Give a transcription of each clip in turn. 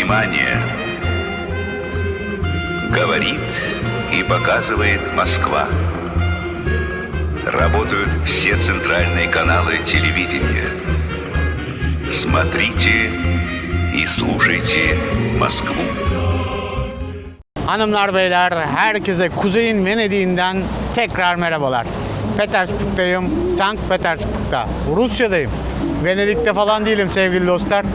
Внимание! Говорит и показывает Москва. Работают все центральные каналы телевидения. Смотрите и слушайте Москву. Hanımlar beyler herkese Kuzey'in Venedik'inden tekrar merhabalar. Petersburg'dayım, Sankt Petersburg'da, Rusya'dayım. Venedik'te falan değilim sevgili dostlar.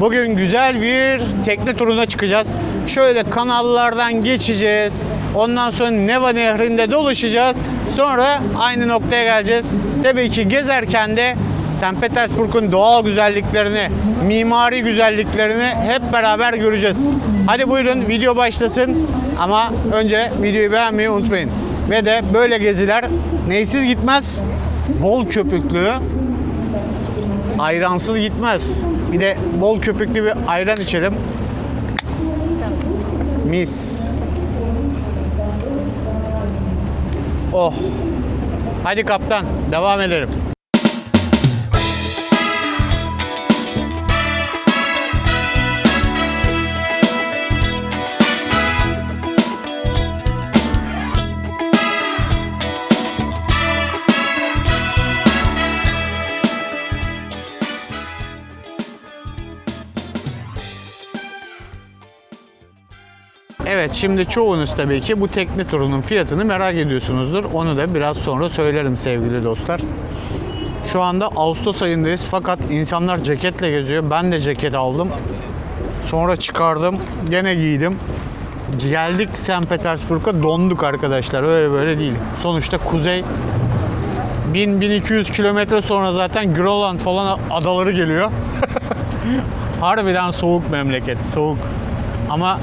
Bugün güzel bir tekne turuna çıkacağız. Şöyle kanallardan geçeceğiz. Ondan sonra Neva Nehri'nde dolaşacağız. Sonra aynı noktaya geleceğiz. Tabii ki gezerken de St. Petersburg'un doğal güzelliklerini, mimari güzelliklerini hep beraber göreceğiz. Hadi buyurun video başlasın ama önce videoyu beğenmeyi unutmayın. Ve de böyle geziler neysiz gitmez? Bol köpüklü, ayransız gitmez. Bir de bol köpüklü bir ayran içelim. Mis. Oh. Hadi kaptan devam edelim. Evet şimdi çoğunuz tabii ki bu tekne turunun fiyatını merak ediyorsunuzdur. Onu da biraz sonra söylerim sevgili dostlar. Şu anda Ağustos ayındayız fakat insanlar ceketle geziyor. Ben de ceket aldım. Sonra çıkardım. Gene giydim. Geldik St. Petersburg'a donduk arkadaşlar. Öyle böyle değil. Sonuçta kuzey 1000-1200 kilometre sonra zaten Grönland falan adaları geliyor. Harbiden soğuk memleket, soğuk. Ama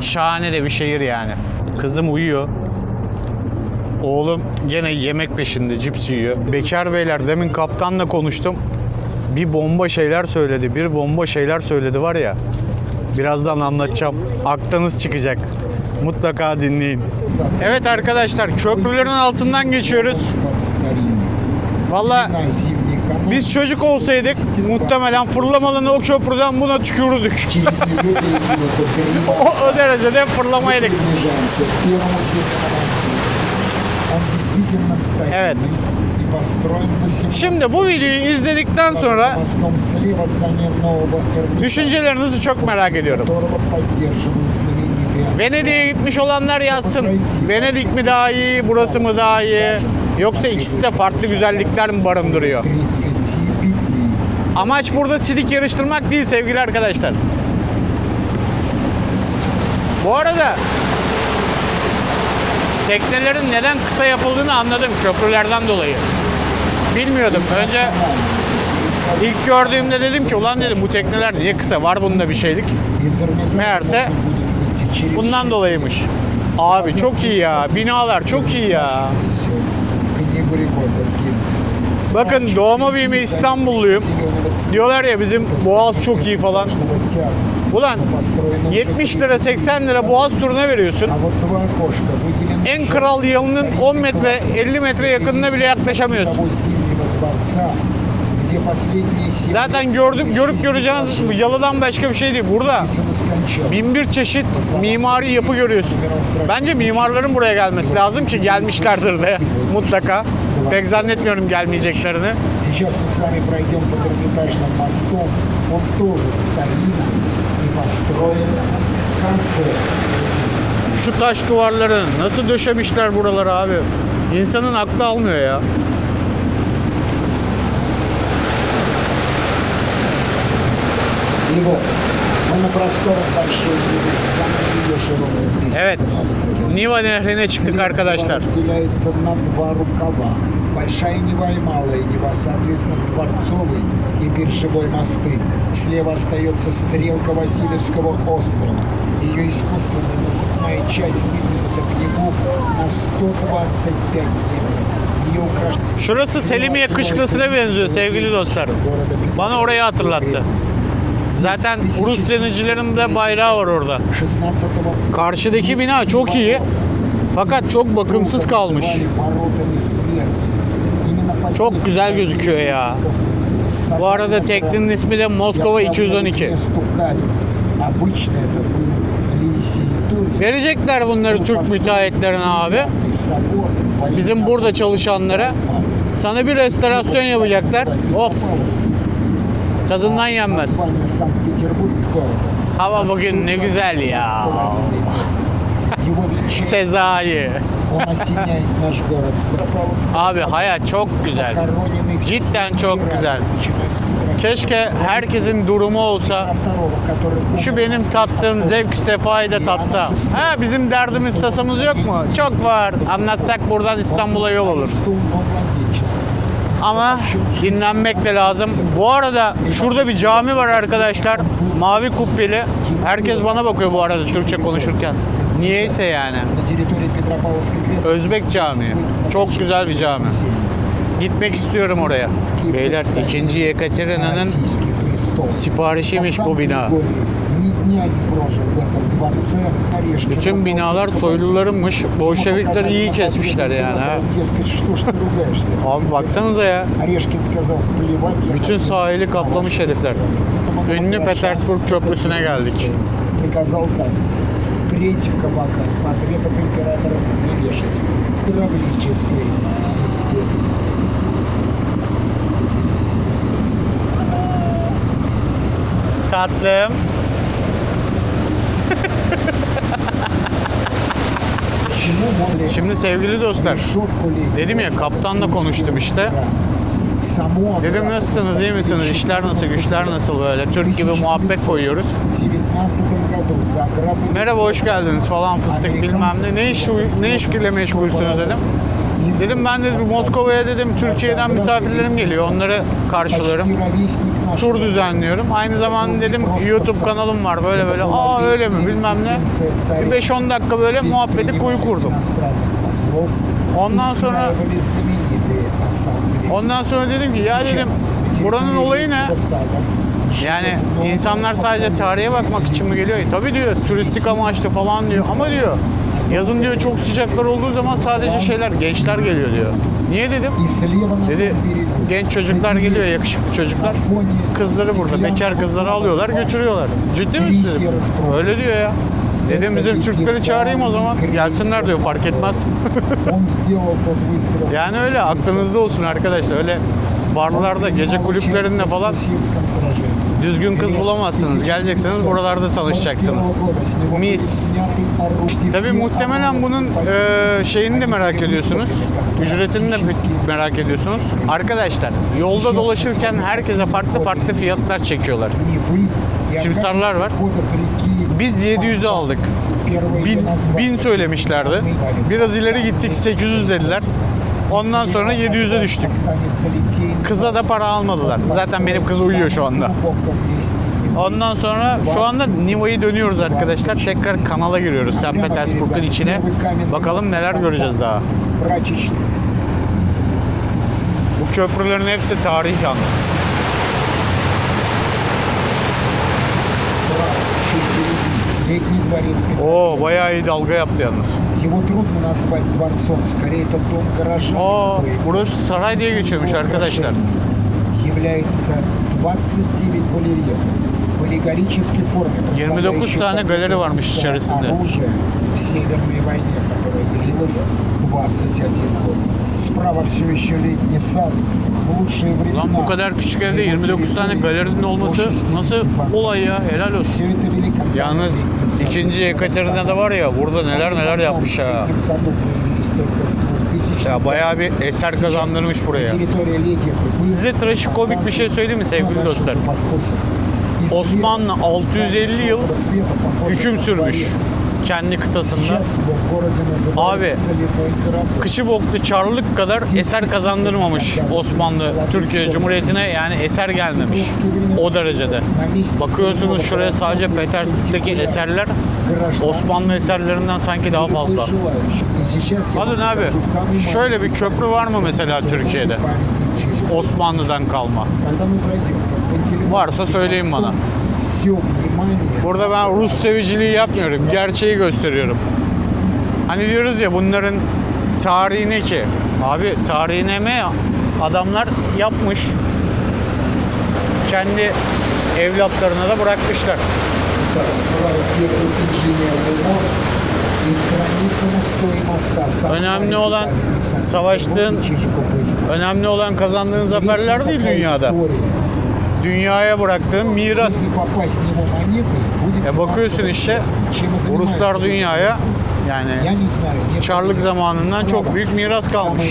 şahane de bir şehir yani. Kızım uyuyor. Oğlum gene yemek peşinde, cips yiyor. Bekar beyler demin kaptanla konuştum. Bir bomba şeyler söyledi, bir bomba şeyler söyledi var ya. Birazdan anlatacağım. Aklınız çıkacak. Mutlaka dinleyin. Evet arkadaşlar köprülerin altından geçiyoruz. Valla biz çocuk olsaydık muhtemelen fırlamalını o köprüden buna tükürürdük. o, o derecede fırlamaydık. Evet. Şimdi bu videoyu izledikten sonra düşüncelerinizi çok merak ediyorum. Venedik'e gitmiş olanlar yazsın. Venedik mi daha iyi, burası mı daha iyi? Yoksa ikisi de farklı güzellikler mi barındırıyor? Amaç burada sidik yarıştırmak değil sevgili arkadaşlar. Bu arada teknelerin neden kısa yapıldığını anladım köprülerden dolayı. Bilmiyordum. Önce ilk gördüğümde dedim ki ulan dedim bu tekneler niye kısa? Var bunda bir şeylik. Meğerse bundan dolayıymış. Abi çok iyi ya. Binalar çok iyi ya. Bakın doğma büyüme İstanbulluyum. Diyorlar ya bizim Boğaz çok iyi falan. Ulan 70 lira 80 lira Boğaz turuna veriyorsun. En kral yılının 10 metre 50 metre yakınına bile yaklaşamıyorsun. Zaten gördük görüp göreceğiniz bu yalıdan başka bir şey değil. Burada bin bir çeşit mimari yapı görüyorsun. Bence mimarların buraya gelmesi lazım ki gelmişlerdir de mutlaka. Pek zannetmiyorum gelmeyeceklerini. Сейчас мы с вами пройдем под Эрмитажным мостом. Он тоже старинный и построен в конце Şu taş duvarları nasıl döşemişler buraları abi. İnsanın aklı almıyor ya. Широкой песне. Evet. Niva Nehri'ne çıktık arkadaşlar. Большая Нева и Малая Нева, соответственно, Дворцовый и Биржевой мосты. Слева остается стрелка Васильевского острова. Ее искусственная насыпная часть выдвинута в Неву на 125 метров. Şurası Selimiye Kışlası'na benziyor sevgili dostlar. Bana orayı hatırlattı. Zaten Rus şey denizcilerin de bayrağı var orada. Karşıdaki bina çok iyi. Fakat çok bakımsız kalmış. Çok güzel gözüküyor ya. Bu arada teknenin ismi de Moskova 212. Verecekler bunları Türk müteahhitlerine abi. Bizim burada çalışanlara. Sana bir restorasyon yapacaklar. Of Tadından yenmez. Hava bugün ne güzel ya. Sezai. Abi hayat çok güzel. Cidden çok güzel. Keşke herkesin durumu olsa. Şu benim tattığım zevk sefayı da tatsa. Ha bizim derdimiz tasamız yok mu? Çok var. Anlatsak buradan İstanbul'a yol olur ama dinlenmek de lazım. Bu arada şurada bir cami var arkadaşlar. Mavi kubbeli. Herkes bana bakıyor bu arada Türkçe konuşurken. Niyeyse yani. Özbek Camii. Çok güzel bir cami. Gitmek istiyorum oraya. Beyler ikinci Yekaterina'nın siparişiymiş bu bina. Ни дня не прожил в этом дворце. Орешкин Bütün binalar soylularınmış. Bolşevikler iyi kesmişler yani ha. Дескать, что ж ты ругаешься? Abi baksanıza ya. Орешкин сказал, плевать я Bütün хочу sahili kaplamış herifler. Ünlü Petersburg Köprüsü'ne geldik. Приказал так. Впредь в кабаках портретов императоров не вешать. Правительской системе. Tatlım. Şimdi sevgili dostlar, dedim ya kaptanla konuştum işte. Dedim nasılsınız, iyi misiniz, işler nasıl, güçler nasıl böyle, Türk gibi muhabbet koyuyoruz. Merhaba, hoş geldiniz falan fıstık bilmem ne, ne, iş, ne işkiyle meşgulsünüz dedim. Dedim ben dedim Moskova'ya dedim Türkiye'den misafirlerim geliyor. Onları karşılarım. Tur düzenliyorum. Aynı zamanda dedim YouTube kanalım var böyle böyle. Aa öyle mi bilmem ne. Bir 5-10 dakika böyle muhabbeti kuyu kurdum. Ondan sonra ondan sonra dedim ki ya dedim buranın olayı ne? Yani insanlar sadece tarihe bakmak için mi geliyor? E, tabii diyor turistik amaçlı falan diyor ama diyor yazın diyor çok sıcaklar olduğu zaman sadece şeyler gençler geliyor diyor. Niye dedim? Dedi genç çocuklar geliyor yakışıklı çocuklar. Kızları burada bekar kızları alıyorlar götürüyorlar. Ciddi misin dedim. Öyle diyor ya. Dedim bizim Türkleri çağırayım o zaman. Gelsinler diyor fark etmez. yani öyle aklınızda olsun arkadaşlar. Öyle barlarda, gece kulüplerinde falan düzgün kız bulamazsınız. Geleceksiniz buralarda tanışacaksınız. Mis. Tabii muhtemelen bunun e, şeyini de merak ediyorsunuz. Ücretini de merak ediyorsunuz. Arkadaşlar yolda dolaşırken herkese farklı farklı fiyatlar çekiyorlar. Simsarlar var. Biz 700'ü aldık. 1000, 1000 söylemişlerdi. Biraz ileri gittik 800 dediler. Ondan sonra 700'e düştük. Kıza da para almadılar. Zaten benim kız uyuyor şu anda. Ondan sonra şu anda Niva'yı dönüyoruz arkadaşlar. Tekrar kanala giriyoruz St. Petersburg'un içine. Bakalım neler göreceğiz daha. Bu köprülerin hepsi tarih yalnız. дворец Oo bayağı iyi dalga yaptı yalnız. Его трудно назвать дворцом, скорее это дом гаража. Aa боевого burası saray diye geçiyormuş arkadaşlar. Является 29 галереев в аллегорической форме. 29 прославляющих tane galeri varmış победу içerisinde. оружия в Северной войне, которая длилась 21 год. Справа все еще летний сад. В лучшие времена. Lan bu kadar küçük evde 29 tane galerinin olması nasıl olay ya? Helal olsun. Все это великолепно. Yalnız ikinci Yekaterina'da var ya burada neler neler yapmış ha. В саду появились только в 2000 Ya bayağı bir eser kazandırmış buraya. Территория Ледиты. Size trajikomik bir şey söyleyeyim mi sevgili dostlar? Osmanlı 650 yıl hüküm sürmüş kendi kıtasında. Abi, Kıçı boklu Çarlık kadar eser kazandırmamış Osmanlı Türkiye Cumhuriyeti'ne yani eser gelmemiş o derecede. Bakıyorsunuz şuraya sadece Petersburg'daki eserler Osmanlı eserlerinden sanki daha fazla. Alın abi şöyle bir köprü var mı mesela Türkiye'de? Osmanlı'dan kalma. Varsa söyleyin bana. Burada ben Rus seviciliği yapmıyorum. Gerçeği gösteriyorum. Hani diyoruz ya bunların tarihi ki? Abi tarihine mi? Adamlar yapmış. Kendi evlatlarına da bırakmışlar. Önemli olan savaştığın, önemli olan kazandığın zaferler değil dünyada dünyaya bıraktığım miras. E bakıyorsun işte Ruslar dünyaya yani Çarlık zamanından çok büyük miras kalmış.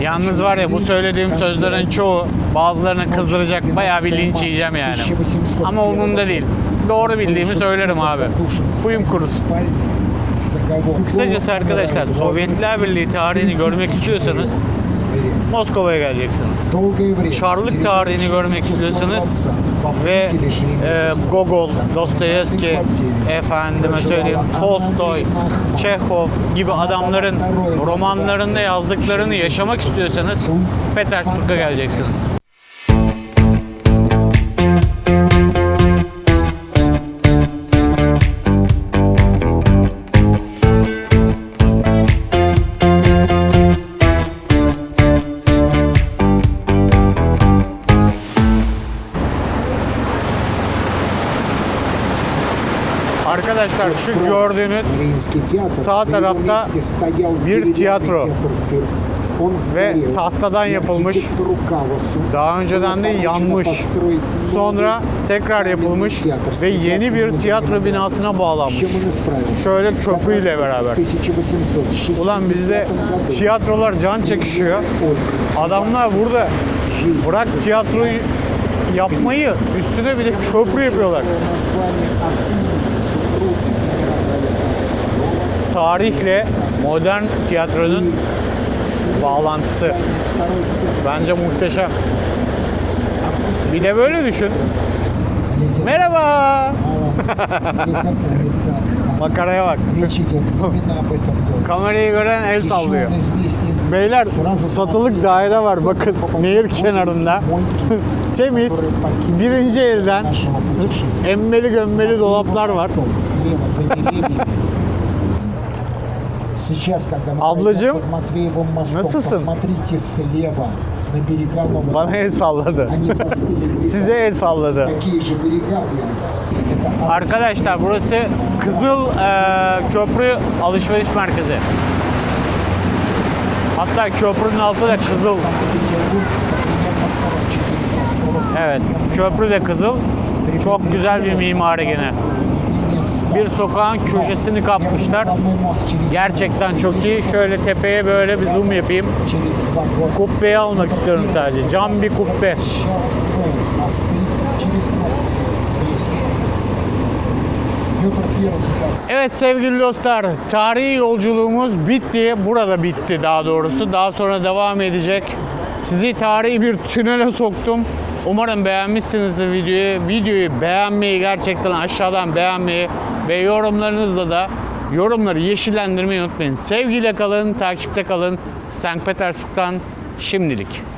Yalnız var ya bu söylediğim sözlerin çoğu bazılarını kızdıracak bayağı bir linç yiyeceğim yani. Ama umurumda değil. Doğru bildiğimi söylerim abi. Kuyum kurusun. Kısacası arkadaşlar Sovyetler Birliği tarihini görmek istiyorsanız Moskova'ya geleceksiniz. Çarlık tarihini görmek istiyorsanız ve e, Gogol, Dostoyevski, efendime söyleyeyim Tolstoy, Çehov gibi adamların romanlarında yazdıklarını yaşamak istiyorsanız Petersburg'a geleceksiniz. Arkadaşlar şu gördüğünüz sağ tarafta bir tiyatro ve tahtadan yapılmış. Daha önceden de yanmış. Sonra tekrar yapılmış ve yeni bir tiyatro binasına bağlanmış. Şöyle köprüyle beraber. Ulan bizde tiyatrolar can çekişiyor. Adamlar burada bırak tiyatroyu yapmayı üstüne bir de köprü yapıyorlar. tarihle modern tiyatronun bağlantısı. Bence muhteşem. Bir de böyle düşün. Merhaba. Makaraya bak. Kamerayı gören el sallıyor. Beyler satılık daire var bakın nehir kenarında. Temiz, birinci elden emmeli gömmeli dolaplar var. Слева за деревьями. Сейчас, когда мы Аблажим, пройдем под Матвеевым мостом, nasılsın? посмотрите слева на берега Нового. Bana el salladı. Они застыли. Size el salladı. Такие же берега были. Это Arkadaşlar burası Kızıl eee, Köprü Alışveriş Merkezi. Hatta köprünün altı da kızıl. Санкт-Петербург примерно 44 простого Evet, köprü de kızıl. Çok güzel bir mimari gene. Bir sokağın köşesini kapmışlar. Gerçekten çok iyi. Şöyle tepeye böyle bir zoom yapayım. Kubbeyi almak istiyorum sadece. Cam bir kubbe. Evet sevgili dostlar, tarihi yolculuğumuz bitti. Burada bitti daha doğrusu. Daha sonra devam edecek. Sizi tarihi bir tünele soktum. Umarım beğenmişsinizdir videoyu. Videoyu beğenmeyi gerçekten aşağıdan beğenmeyi ve yorumlarınızla da yorumları yeşillendirmeyi unutmayın. Sevgiyle kalın, takipte kalın. St. Petersburg'dan şimdilik.